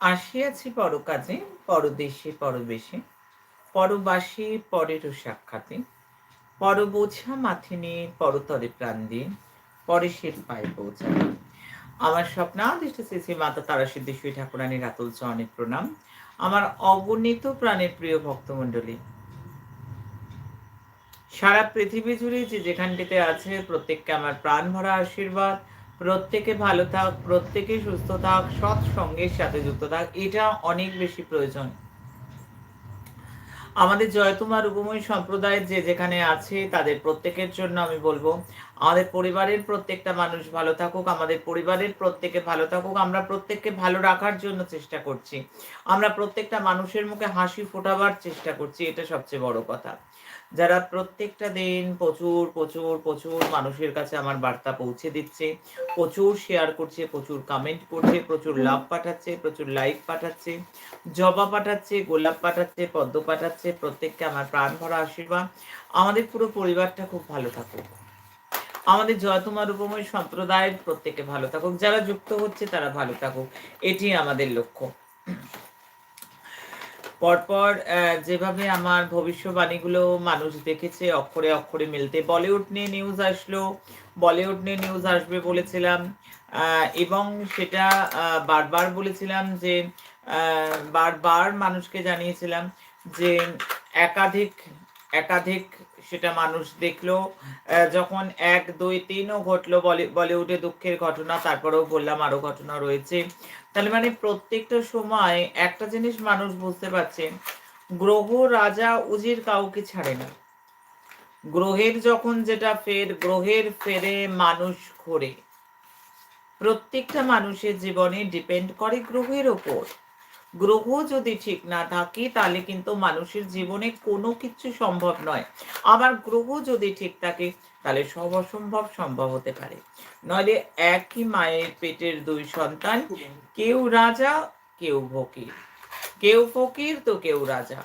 আসিয়াছি পর পরকাজে, পরদেশে, পরবেশে, পরবাসী পরেরও সাক্ষাতে পর বোঝা মাথে নিয়ে পরতরে প্রাণ দিয়ে, পরে পরেশের পায়ে পৌঁছানো আমার স্বপ্নাদিষ্ট শ্রী মাতা তারা সিদ্ধেশ্বরী ঠাকুরানীর আতুল চরণের প্রণাম। আমার অগণিত প্রাণের প্রিয় ভক্তমণ্ডলী, সারা পৃথিবী জুড়ে যে যেখানটিতে আছে, প্রত্যেককে আমার প্রাণ ভরা আশীর্বাদ। প্রত্যেকে ভালো থাক, প্রত্যেকে সুস্থ থাক, সৎ সঙ্গের সাথে যুক্ত থাক, এটা অনেক বেশি প্রয়োজন। আমাদের জয়তুমা রূপময়ী সম্প্রদায়ের যে যেখানে আছে, তাদের প্রত্যেকের জন্য আমি বলব, আমাদের পরিবারের প্রত্যেকটা মানুষ ভালো থাকুক, আমাদের পরিবারের প্রত্যেকে ভালো থাকুক, আমরা প্রত্যেককে ভালো রাখার জন্য চেষ্টা করছি। আমরা প্রত্যেকটা মানুষের মুখে হাসি ফোটাবার চেষ্টা করছি, এটা সবচেয়ে বড় কথা। যারা প্রত্যেকটা দিন প্রচুর প্রচুর প্রচুর মানুষের কাছে আমার বার্তা পৌঁছে দিচ্ছে প্রচুর শেয়ার করছে প্রচুর কমেন্ট করছে প্রচুর লাভ পাঠাচ্ছে প্রচুর লাইক পাঠাচ্ছে জবা পাঠাচ্ছে গোলাপ পাঠাচ্ছে পদ্ম পাঠাচ্ছে প্রত্যেককে আমার প্রাণ ভরা আশীর্বাদ। আমাদের পুরো পরিবারটা খুব ভালো থাকুক। আমাদের জয়তুমার উপময় সম্প্রদায়ের প্রত্যেকে ভালো থাকুক। যারা যুক্ত হচ্ছে তারা ভালো থাকুক। এটি আমাদের লক্ষ্য। পরপর যেভাবে আমার ভবিষ্যবাণীগুলো মানুষ দেখেছে, অক্ষরে অক্ষরে মিলতে। বলিউড নিয়ে নিউজ আসলো, বলিউড নিয়ে নিউজ আসবে বলেছিলাম এবং সেটা বারবার বলেছিলাম যে বারবার মানুষকে জানিয়েছিলাম যে, একাধিক একাধিক সেটা মানুষ দেখল। যখন এক, দুই, তিনও ঘটলো বলিউডে দুঃখের ঘটনা, তারপরেও বললাম আরও ঘটনা রয়েছে। তাহলে মানে প্রত্যেকটা সময় একটা জিনিস মানুষ বুঝতে পারছে, গ্রহ রাজা উজির কাউকে ছাড়ে না। গ্রহের যখন যেটা ফের, গ্রহের ফেরে মানুষ ঘোরে। প্রত্যেকটা মানুষের জীবনে ডিপেন্ড করে গ্রহের ওপর। গ্রহ যদি ঠিক না থাকে, তাহলে কিন্তু মানুষের জীবনে কোনো কিছু সম্ভব নয়। আবার গ্রহ যদি ঠিক থাকে, তাহলে সব অসম্ভব সম্ভব হতে পারে। নইলে একই মায়ের পেটের দুই সন্তান, কেউ রাজা, কেউ ফকির। কেউ ফকির তো কেউ রাজা।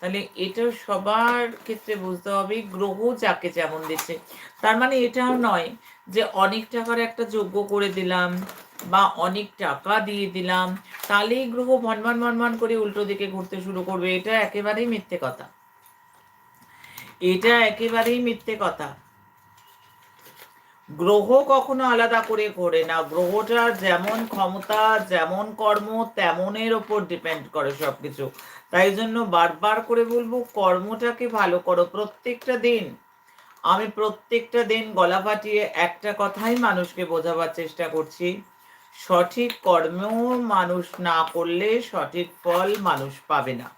তাহলে এটা সবার ক্ষেত্রে বুঝতে হবে, গ্রহ যাকে যেমন দিচ্ছে। তার মানে এটাও নয় যে অনেক টাকার একটা যোগ্য করে দিলাম বা অনেক টাকা দিয়ে দিলাম, তাহলেই গ্রহ ভনমান ভনমান করে উল্টো দিকে ঘুরতে শুরু করবে। এটা একেবারেই মিথ্যে কথা। এটা একেবারেই মিথ্যে কথা। গ্রহ কখনো আলাদা করে ঘোরে না। গ্রহটা যেমন ক্ষমতা, যেমন কর্ম, তেমনের ওপর ডিপেন্ড করে সবকিছু। তাই জন্য বারবার করে বলব, কর্মটাকে ভালো করো প্রত্যেকটা দিন। আমি প্রত্যেকটা দিন গলা ফাটিয়ে একটা কথাই মানুষকে বোঝাবার চেষ্টা করছি। সঠিক কর্ম মানুষ না করলে সঠিক ফল মানুষ পাবে না।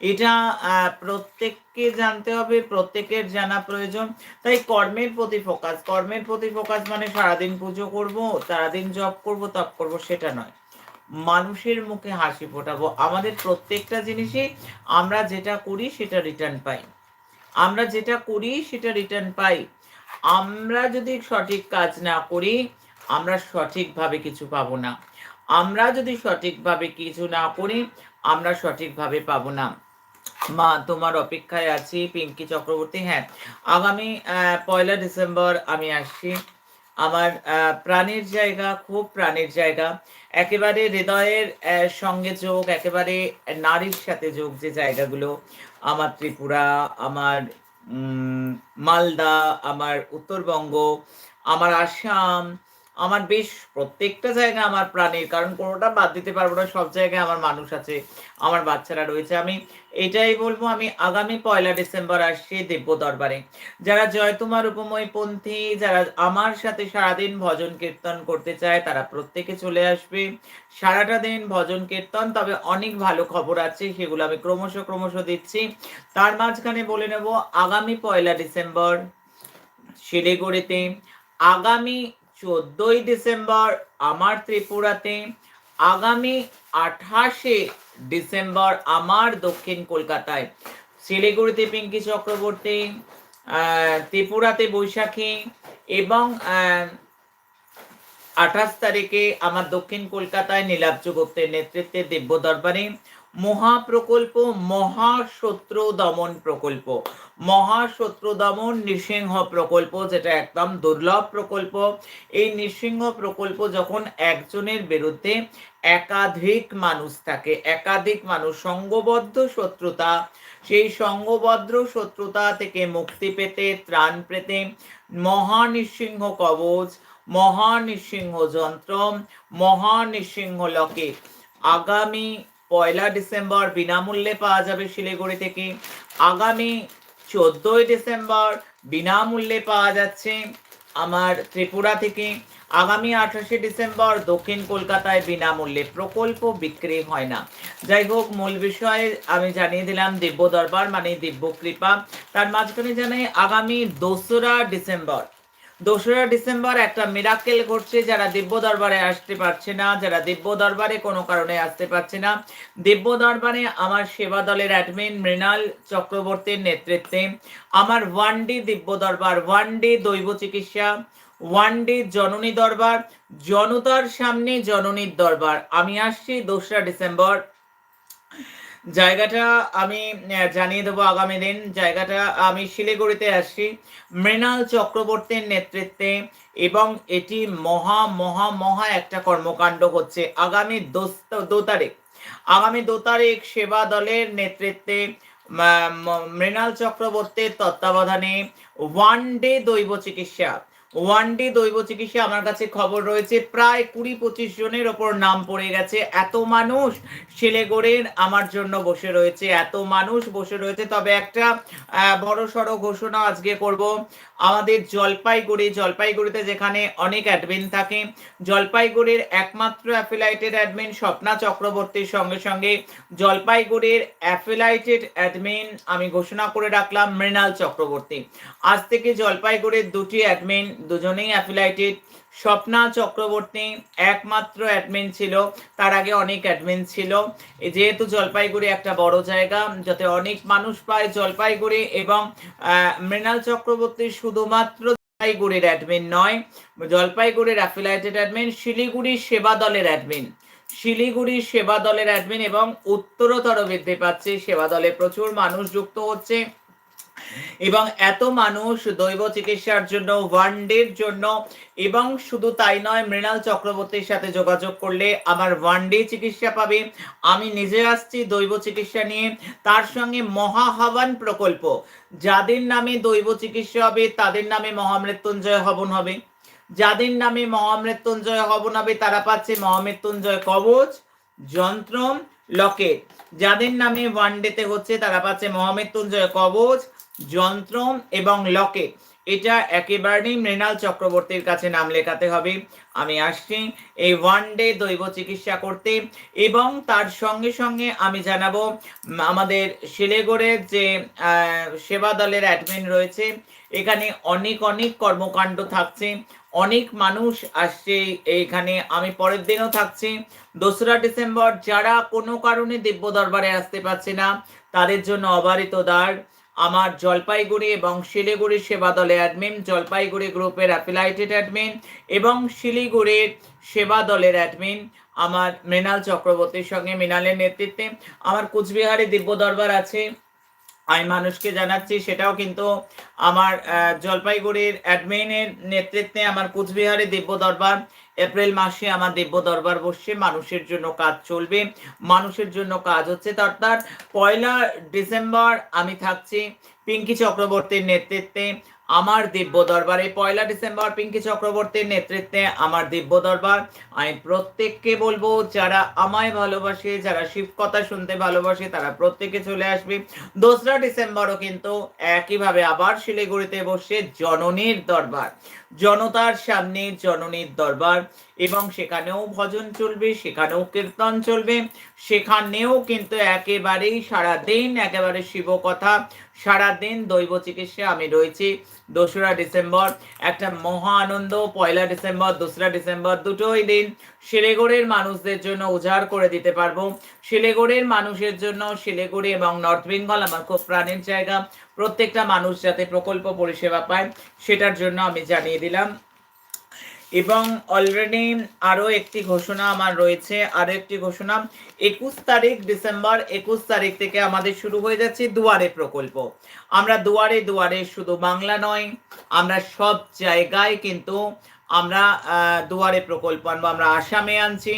এটা প্রত্যেককে জানতে হবে, প্রত্যেকের জানা প্রয়োজন। তাই কর্মের প্রতি ফোকাস কর্মের প্রতি ফোকাস মানে সারাদিন পুজো করব, সারাদিন জব করব তপ করব, সেটা নয়। মানুষের মুখে হাসি ফোটাবো। আমাদের প্রত্যেকটা জিনিসই আমরা যেটা করি, সেটা রিটার্ন পাই। আমরা যেটা করি, সেটা রিটার্ন পাই। আমরা যদি সঠিক কাজ না করি আমরা সঠিকভাবে কিছু পাবো না। আমরা যদি সঠিকভাবে কিছু না করি, আমরা সঠিকভাবে পাবো না। মা, তোমার অপেক্ষায় আছি, পিঙ্কি চক্রবর্তী। হ্যাঁ আগামী পয়লা ডিসেম্বর আমি আসছি। আমার প্রাণের জায়গা, খুব প্রাণের জায়গা। একেবারে হৃদয়ের সঙ্গে যোগ, একেবারে নারীর সাথে যোগ যে জায়গাগুলো, আমার ত্রিপুরা, আমার মালদা, আমার উত্তরবঙ্গ, আমার আসাম আমার বেশ প্রত্যেকটা জায়গা আমার প্রাণের, কারণ কোনোটা বাদ দিতে পারব না, সব জায়গায় আমার মানুষ আছে, আমার বাচ্চারা রয়েছে। আমি এটাই বলব, আমি আগামী পয়লা ডিসেম্বর আসছি দিব্য দরবারে যারা জয়তুমার উপময় পন্থী যারা আমার সাথে সারাদিন ভজন কীর্তন করতে চায়, তারা প্রত্যেকে চলে আসবে। সারাটা দিন ভজন কীর্তন, তবে অনেক ভালো খবর আছে, সেগুলো আমি ক্রমশ ক্রমশ দিচ্ছি। তার মাঝখানে বলে নেব, আগামী পয়লা ডিসেম্বর শিলিগুড়িতে আগামী চোদ্দই ডিসেম্বর আমার ত্রিপুরাতে, আগামী আঠাশে ডিসেম্বর আমার দক্ষিণ কলকাতায়। শিলিগুড়িতে পিঙ্কি চক্রবর্তী ত্রিপুরাতে বৈশাখী এবং আঠাশ তারিখে আমার দক্ষিণ কলকাতায় নীলাব্জ গুপ্তের নেতৃত্বে দিব্য দরবারে মহাপ্রকল্প, মহাশত্র দমন প্রকল্প। মহাশত্রু দমন নৃসিংহ প্রকল্প, যেটা একদম দুর্লভ প্রকল্প। এই নৃসিংহ প্রকল্প যখন একজনের বিরুদ্ধে একাধিক মানুষ থাকে, একাধিক মানুষ, সঙ্গবদ্ধ শত্রুতা, সেই সঙ্গবদ্ধ শত্রুতা থেকে মুক্তি পেতে, ত্রাণ পেতে, মহানৃসিংহ কবচ, মহানৃসিংহ যন্ত্র, মহানৃসিংহ লকে আগামী পয়লা ডিসেম্বর বিনামূল্যে পাওয়া যাবে শিলিগুড়ি থেকে। আগামী চোদ্দই ডিসেম্বর বিনামূল্যে পাওয়া যাচ্ছে আমার ত্রিপুরা থেকে। আগামী আঠাশে ডিসেম্বর দক্ষিণ কলকাতায় বিনামূল্যে প্রকল্প বিক্রি হয় না। যাই হোক, মূল বিষয়ে আমি জানিয়ে দিলাম দিব্য দরবার মানে দিব্য কৃপা। তার মাঝখানে জানাই আগামী দোসরা ডিসেম্বর দোসরা ডিসেম্বর একটা মিরাকেল ঘটছে, যারা দিব্য দরবারে আসতে পারছে না, যারা দিব্য দরবারে কোনো কারণে আসতে পারছে না। দিব্য দরবারে আমার সেবা দলের অ্যাডমিন মৃণাল চক্রবর্তীর নেতৃত্বে। আমার ওয়ান ডে দিব্য দরবার ওয়ান ডে দৈব চিকিৎসা ওয়ান ডে জননী দরবার, জনতার সামনে জননীর দরবার। আমি আসছি দোসরা ডিসেম্বর। জায়গাটা আমি জানিয়ে দেবো আগামী দিন। জায়গাটা আমি শিলিগুড়িতে আসছি। মৃণাল চক্রবর্তীর নেতৃত্বে এবং এটি মহা মহা মহা একটা কর্মকাণ্ড হচ্ছে আগামী দো তারিখ। আগামী দো তারিখ সেবা দলের নেতৃত্বে মৃণাল চক্রবর্তীর তত্ত্বাবধানে ওয়ান ডে দৈব চিকিৎসা। ওয়ান ডে দৈব চিকিৎসা আমার কাছে খবর রয়েছে। প্রায় কুড়ি পঁচিশ জনের ওপর নাম পড়ে গেছে। এত মানুষ শিলেগড়ের আমার জন্য বসে রয়েছে। এত মানুষ বসে রয়েছে। তবে একটা বড় সড়ো ঘোষণা আজকে করব। আমাদের জলপাইগুড়ি, জলপাইগুড়িতে যেখানে অনেক অ্যাডমিন থাকে, জলপাইগুড়ির একমাত্র অ্যাফিলাইটেড অ্যাডমিন স্বপ্না চক্রবর্তীর সঙ্গে সঙ্গে জলপাইগুড়ির অ্যাফিলাইটেড অ্যাডমিন আমি ঘোষণা করে রাখলাম, মৃণাল চক্রবর্তী। আজ থেকে জলপাইগুড়ির দুটি অ্যাডমিন দুজনেই অ্যাফিলাইটেড স্বপ্না চক্রবর্তী একমাত্র অ্যাডমিন ছিল, তার আগে অনেক অ্যাডমিন ছিল। যেহেতু জলপাইগুড়ি একটা বড় জায়গা, যাতে অনেক মানুষ পায় জলপাইগুড়ি এবং মৃণাল চক্রবর্তী শুধুমাত্র জলপাইগুড়ির অ্যাডমিন নয়, জলপাইগুড়ির অ্যাফিলাইটেড অ্যাডমিন শিলিগুড়ি সেবা দলের অ্যাডমিন শিলিগুড়ি সেবা দলের অ্যাডমিন এবং উত্তরতর বৃদ্ধি পাচ্ছে, সেবা দলে প্রচুর মানুষ যুক্ত হচ্ছে। এবং এত মানুষ দৈব চিকিৎসার জন্য ওয়ান ডের জন্য, এবং শুধু তাই নয়, মৃণাল চক্রবর্তীর সাথে যোগাযোগ করলে আমার ওয়ান ডে চিকিৎসা পাবে। আমি নিজে আসছি দৈব চিকিৎসা নিয়ে। তার সঙ্গে মহাহবান প্রকল্প। যাদের নামে দৈব চিকিৎসা হবে, তাদের নামে মহামৃত্যুঞ্জয় হবন হবে। যাদের নামে মহামৃত্যুঞ্জয় হবন হবে, তারা পাচ্ছে মহামৃত্যুঞ্জয় কবচ যন্ত্র লকেট। যাদের নামে ওয়ান ডেতে হচ্ছে, তারা পাচ্ছে মহামৃত্যুঞ্জয় কবচ যন্ত্র এবং লকে। এটা একেবারেই মৃণাল চক্রবর্তীর কাছে নাম লেখাতে হবে। আমি আসছি এই ওয়ান ডে দৈব চিকিৎসা করতে এবং তার সঙ্গে সঙ্গে আমি জানাব আমাদের শিলেগড়ের যে সেবা দলের অ্যাডমিন রয়েছে, এখানে অনেক অনেক কর্মকাণ্ড থাকছে। অনেক মানুষ আসছে এইখানে। আমি পরের দিনও থাকছি। দোসরা ডিসেম্বর, যারা কোনো কারণে দিব্য দরবারে আসতে পারছে না, তাদের জন্য অবারিত দ্বার। আমার জলপাইগুড়ি এবং শিলিগুড়ি সেবা দলে অ্যাডমিন জলপাইগুড়ি গ্রুপের অ্যাফিলাইটেড অ্যাডমিন এবং শিলিগুড়ির সেবা দলের অ্যাডমিন আমার মৃণাল চক্রবর্তীর সঙ্গে মৃণালের নেতৃত্বে। আমার কুচবিহারে দিব্য দরবার আছে। আমি মানুষকে জানাচ্ছি, সেটাও কিন্তু আমার জলপাইগুড়ির অ্যাডমিনের নেতৃত্বে আমার কুচবিহারে দিব্য দরবার। এপ্রিল মাসে আমার দিব্য দরবার বসছে, মানুষের জন্য কাজ চলবে, মানুষের জন্য কাজ হচ্ছে। অর্থাৎ পয়লা ডিসেম্বর আমি থাকছি পিঙ্কি চক্রবর্তীর নেতৃত্বে। আমার দিব্য দরবার এই পয়লা ডিসেম্বর পিঙ্কি চক্রবর্তীর নেতৃত্বে আমার দিব্য দরবার। আমি প্রত্যেককে বলব, যারা আমায় ভালোবাসে, যারা শিব কথা শুনতে ভালোবাসে, তারা প্রত্যেকে চলে আসবে। দোসরা ডিসেম্বরও কিন্তু একইভাবে আবার শিলিগুড়িতে বসে জননীর দরবার। জনতার সামনে জননীর দরবার, এবং সেখানেও ভজন চলবে, সেখানেও কীর্তন চলবে, সেখানেও কিন্তু একেবারেই সারাদিন, একেবারে শিবকথা, সারাদিন দৈব চিকিৎসা আমি রয়েছি। দোসরা ডিসেম্বর, একটা মহা আনন্দ, পয়লা ডিসেম্বর, দোসরা ডিসেম্বর, দুটোই দিন শিলিগুড়ির মানুষদের জন্য উজাড় করে দিতে পারব। শিলিগুড়ির মানুষের জন্য শিলিগুড়ি এবং নর্থ বেঙ্গল আমার খুব প্রাণের জায়গা। প্রত্যেকটা মানুষ যাতে প্রকল্প পরিষেবা পায়, সেটার জন্য আমি জানিয়ে দিলাম। এবং অলরেডি আরও একটি ঘোষণা আমার রয়েছে আরও একটি ঘোষণা। একুশ তারিখ, ডিসেম্বর, একুশ তারিখ থেকে আমাদের শুরু হয়ে যাচ্ছে দুয়ারে প্রকল্প। আমরা দুয়ারে দুয়ারে শুধু বাংলা নয়, আমরা সব জায়গায় কিন্তু আমরা দুয়ারে প্রকল্প আনব। আমরা আসামে আনছি,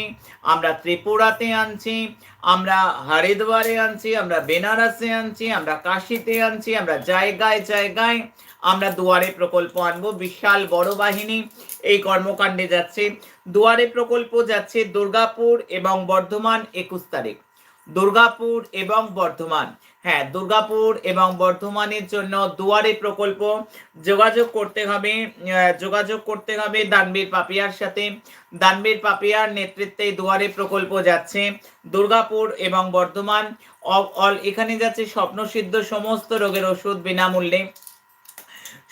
আমরা ত্রিপুরাতে আনছি, আমরা হরিদ্বারে আনছি, আমরা বেনারসে আনছি, আমরা কাশিতে আনছি, আমরা জায়গায় জায়গায় আমরা দুয়ারে প্রকল্প আনব, বিশাল বড় বাহিনী এই কর্মকাণ্ডে যাচ্ছে। দুয়ারে প্রকল্প যাচ্ছে দুর্গাপুর এবং বর্ধমান একুশ তারিখ। দুর্গাপুর এবং বর্ধমান। হ্যাঁ দুর্গাপুর এবং বর্ধমানের জন্য দুয়ারে প্রকল্প। যোগাযোগ করতে হবে যোগাযোগ করতে হবে দানবীর পাপিয়ার সাথে। দানবীর পাপিয়ার নেতৃত্বে দুয়ারে প্রকল্প যাচ্ছে দুর্গাপুর এবং বর্ধমান। এখানে যাচ্ছে স্বপ্নসিদ্ধ সমস্ত রোগের ওষুধ বিনামূল্যে।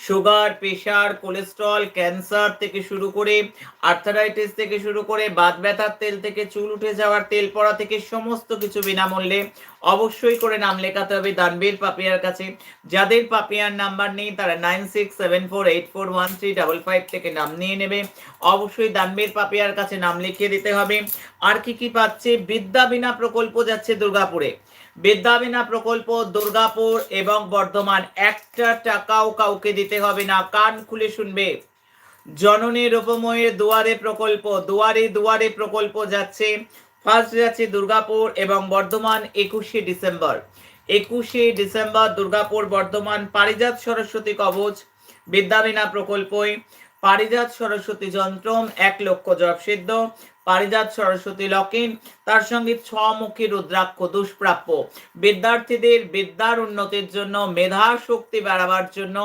সুগার প্রেশার কোলেস্ট্রল, ক্যান্সার থেকে শুরু করে আর্থারাইটিস থেকে শুরু করে বাত ব্যথার তেল থেকে, চুল উঠে যাওয়ার তেল পড়া থেকে সমস্ত কিছু বিনামূল্যে অবশ্যই করে নাম লেখাতে হবে দানবীর পাপিয়ার কাছে। যাদের পাপিয়ার নাম্বার নেই, তারা nine six seven four eight four one three double five থেকে নাম নিয়ে নেবে। অবশ্যই দানবীর পাপিয়ার কাছে নাম লিখিয়ে দিতে হবে। আর কি কি পাচ্ছে? বিদ্যা বিনা প্রকল্প যাচ্ছে দুর্গাপুরে। বিদ্যাবিনা প্রকল্প, দুর্গাপুর এবং বর্ধমান, একটা টাকাও কাউকে দিতে হবে না। কান খুলে শুনবে। জননী রূপময়ের দুয়ারে প্রকল্প, দুয়ারে দুয়ারে প্রকল্প যাচ্ছে। ফার্স্ট যাচ্ছে দুর্গাপুর এবং বর্ধমান, একুশে ডিসেম্বর। একুশে ডিসেম্বর, দুর্গাপুর, বর্ধমান, পারিজাত সরস্বতী কবচ, বিদ্যাবিনা প্রকল্পই। পারিজাত সরস্বতী যন্ত্রম, এক লক্ষ জপ সিদ্ধ। পারিজাত সরস্বতী লকিন, তার সঙ্গে ছমুখী রুদ্রাক্ষ দুষ্প্রাপ্য। বিদ্যার্থীদের বিদ্যার উন্নতির জন্য, মেধা শক্তি বাড়াবার জন্য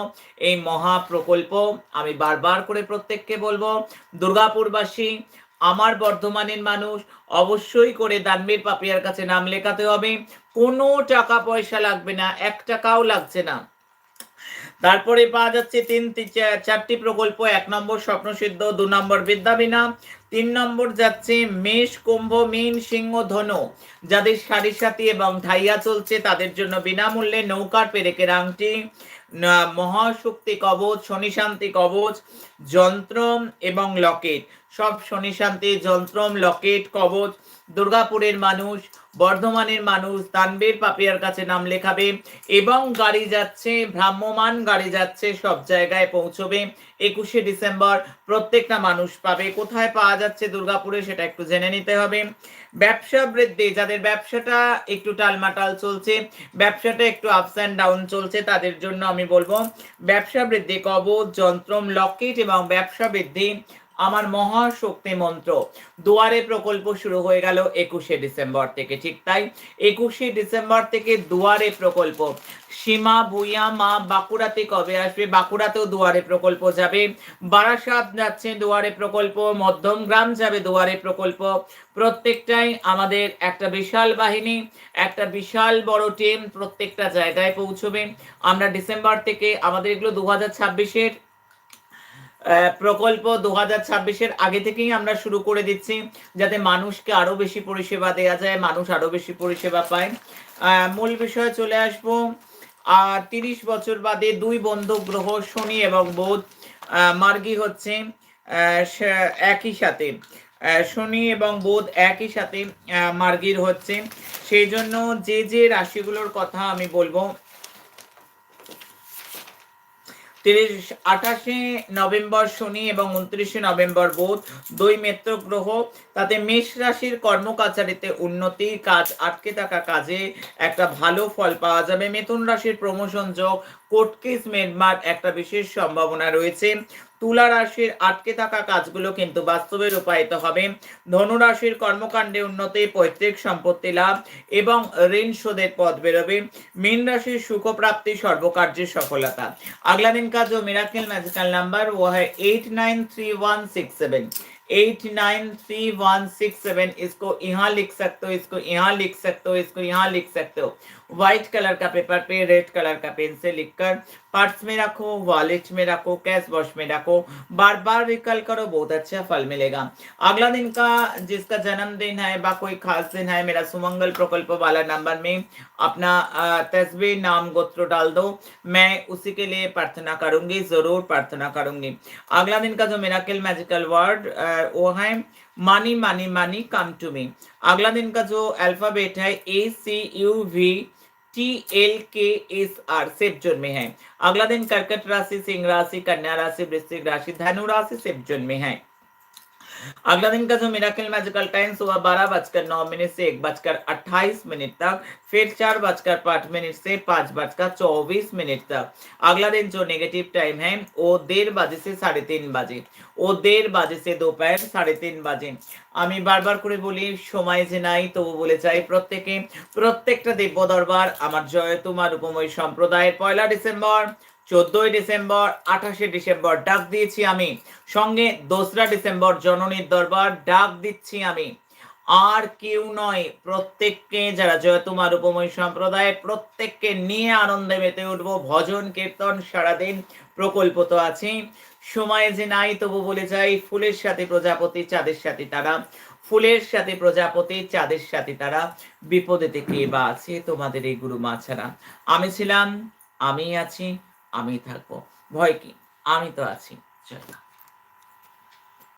এই মহা প্রকল্প আমি বারবার করে প্রত্যেককে বলব, দুর্গাপুরবাসী, আমার বর্ধমানের মানুষ, অবশ্যই করে দানবীর পাপিয়ার কাছে নাম লেখাতে হবে। কোনো টাকা পয়সা লাগবে না, এক টাকাও লাগছে না। তারপরে পাওয়া যাচ্ছে তিন চারটি প্রকল্প, এক নম্বর স্বপ্নসিদ্ধ দু নম্বর বিদ্যাবিনা তিন নম্বর যাচ্ছে মেষ, কুম্ভ, মিন, সিংহ, ধনু। যাদের সারি সাথী এবং ঢাইয়া চলছে, তাদের জন্য বিনামূল্যে নৌকার পেরেকের আংটি মহাশক্তি কবচ, শনি শান্তি কবচ, যন্ত্রম এবং লকেট। সব শনি শান্তি, যন্ত্রম, লকেট, কবচ দুর্গাপুরের মানুষ, বর্ধমানের মানুষ তানবীর পাপিয়ার কাছে নাম লেখাবে এবং গাড়ি যাচ্ছে ভ্রাম্যমান গাড়ি যাচ্ছে, সব জায়গায় পৌঁছবে। একুশে ডিসেম্বর প্রত্যেকটা মানুষ পাবে। কোথায় পাওয়া যাচ্ছে দুর্গাপুরে সেটা একটু জেনে নিতে হবে। ব্যবসা বৃদ্ধি, যাদের ব্যবসাটা একটু টালমাটাল চলছে, ব্যবসাটা একটু আপস অ্যান্ড ডাউন চলছে, তাদের জন্য আমি বলব ব্যবসা বৃদ্ধি কবচ যন্ত্রম, লকেট এবং ব্যবসা বৃদ্ধি আমার মহাশক্তি মন্ত্র। দুয়ারে প্রকল্প শুরু হয়ে গেল একুশে ডিসেম্বর থেকে, ঠিক তাই? একুশে ডিসেম্বর থেকে দুয়ারে প্রকল্প। সীমা, ভুইয়া, মা, বাঁকুড়াতে কবে আসবে? বাঁকুড়াতেও দুয়ারে প্রকল্প যাবে। বারাসাত যাচ্ছে দুয়ারে প্রকল্প, মধ্যম গ্রাম যাবে দুয়ারে প্রকল্প। প্রত্যেকটাই আমাদের একটা বিশাল বাহিনী, একটা বিশাল বড় টিম প্রত্যেকটা জায়গায় পৌঁছবে। আমরা ডিসেম্বর থেকে আমাদের এগুলো দু হাজার ছাব্বিশের প্রকল্প দু হাজার ছাব্বিশের আগে থেকেই আমরা শুরু করে দিচ্ছি, যাতে মানুষকে আরও বেশি পরিষেবা দেওয়া যায়, মানুষ আরও বেশি পরিষেবা পায়। মূল বিষয়ে চলে আসব। আর তিরিশ বছর বাদে দুই বন্ধু গ্রহ, শনি এবং বোধ মার্গি হচ্ছে একই সাথে। শনি এবং বোধ একই সাথে মার্গির হচ্ছে। সেই জন্য যে যে রাশিগুলোর কথা আমি বলব তিরিশ, আঠাশে নভেম্বর শনি এবং উনত্রিশে নভেম্বর বোধ দুই মিত্র গ্রহ তাতে মেষ রাশির কর্মকাচারিতে উন্নতি, কাজ আটকে থাকা কাজে একটা ভালো ফল পাওয়া যাবে। মিথুন রাশির প্রমোশন যোগ কোর্ট কেস মেডমার একটা বিশেষ সম্ভাবনা রয়েছে। তুলা রাশির আটকে থাকা কাজগুলো কিন্তু বাস্তবে রূপায়িত হবে ধনুরাশির কর্মকাণ্ডে উন্নতি পৈতৃক সম্পত্তি লাভ এবং ঋণ শোধের পথ বেরোবে মীন রাশির সুখপ্রাপ্তি সর্বকার্যের সফলতা আগলা দিন কাজ ও মিরাকেল ম্যাজিক্যাল নাম্বার ও হয় eight nine three one six seven eight nine three one six seven इसको यहाँ लिख सकते हो इसको यहाँ लिख सकते हो इसको यहाँ लिख सकते हो व्हाइट कलर का पेपर पे रेड कलर का पेन से लिखकर पर्स में रखो वॉलेट में रखो कैश बॉक्स में रखो। बार बार रिकल करो, बहुत अच्छा फल मिलेगा। अगला दिन का जिसका जन्मदिन है बा, कोई खास दिन है, मेरा सुमंगल प्रकल्प वाला नंबर में अपना तस्वीर, नाम, गोत्र डाल दो। मैं उसी के लिए प्रार्थना करूँगी, ज़रूर प्रार्थना करूँगी। अगला दिन का जो मेराकिल मैजिकल वर्ड वो है मानी मानी मानी कम टू मी अगला दिन का जो अल्फ़ाबेट है A C U V T L K S R safe zone में है। अगला दिन कर्कट राशि, सिंह राशि, कन्या राशि, वृश्चिक राशि, धनु राशि सेफ़ जोन में है। अगला दिन का जो मिराकल मैजिकल टाइम सुबह बारह बजकर नौ मिनट से एक बजकर अट्ठाईस मिनट तक फिर चार बजकर पाँच मिनट से पाँच बजकर चौबीस मिनट तक अगला दिन जो नेगेटिव टाइम है वो डेढ़ बजे से साढ़े तीन बजे ও দেড় বাজে সে দোপহার সাড়ে তিন বাজে আমি বারবার করে বলি সময় যে নাই তবু বলে চাই প্রত্যেকে প্রত্যেকটা দিব্য দরবার আমার জয় তোমার উপময় সম্প্রদায়ের পয়লা ডিসেম্বর চোদ্দই ডিসেম্বর, আঠাশে ডিসেম্বর, ডাক দিয়েছি আমি। সঙ্গে দোসরা ডিসেম্বর, জননীর দরবার, ডাক দিচ্ছি আমি। আর কেউ নয়, প্রত্যেককে যারা জয় তোমার উপময় সম্প্রদায়, প্রত্যেককে নিয়ে আনন্দে মেতে উঠবো। ভজন, কীর্তন সারাদিন প্রকল্প তো আছে সময় যে নাই, তবু বলে যাই, ফুলের সাথে প্রজাপতি, চাঁদের সাথে তারা। ফুলের সাথে প্রজাপতি, চাঁদের সাথে তারা। বিপদেতে কে বা আছে তোমাদের এই গুরু মা ছাড়া আমি ছিলাম আমি আছি। আমি থাকব। ভয় কি? আমি তো আছি। চলো।